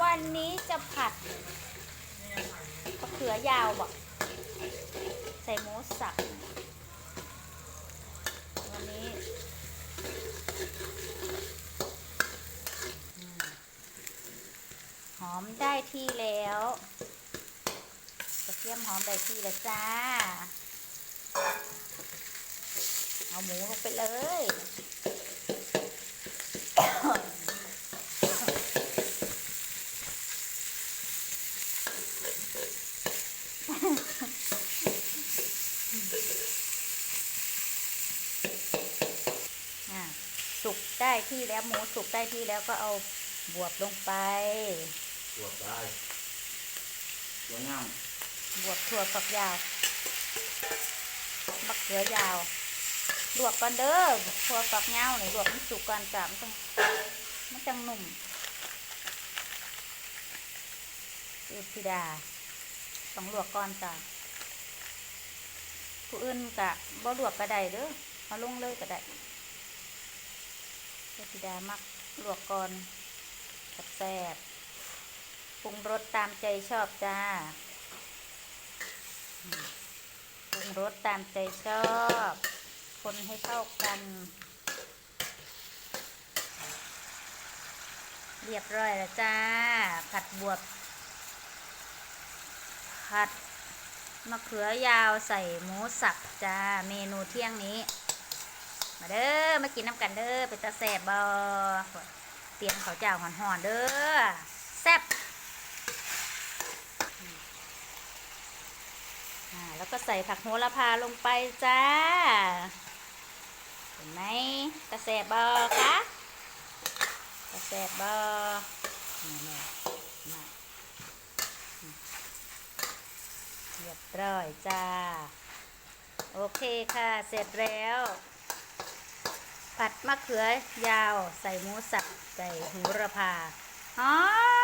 วันนี้จะผัดมะเขือยาวบอกใส่หมูสับวันนี้หอมได้ที่แล้วกระเทียมหอมได้ที่แล้วจ้า เอาหมูลงไปเลย อะสุก ได้ที่แล้วหมูสุกได้ที่แล้วก็เอาบวบลงไป ตรวจได้ตัวเงาบวบถั่วฝักยาวมะเขือยาว ลวกก่อนเด้อถั่วฝักยาวนี่ลวกมันสุกก่อนจ้ะมันต้องมันจังหนุ่มอุทิดาต้องลวกก่อนจ้ะผู้อื่นกะบ่ลวกก็ได้เด้อเอาลงเลยก็ได้ อุทิดามักลวกก่อนแซ่บปรุงรสตามใจชอบจ้าปรุงรสตามใจชอบ คนให้เข้ากัน เรียบร้อยแล้วจ้า ผัดบวบ ผัดมะเขือยาวใส่หมูสับจ้า เมนูเที่ยงนี้ มาเด้อมากินน้ำกันเด้อเป็นตาแซ่บบอเตรียมข้าวเจ้าหอนๆเด้อแซ่บแล้วก็ใส่ผักโหระพาลงไปจ้า เห็นไหมกระแสบอกะกระแสบอนี่ๆมาอืมเรียบร้อยจ้า โอเคค่ะ เสร็จแล้ว ผัดมะเขือยาว ใส่หมูสับ ใส่หูระพาหอม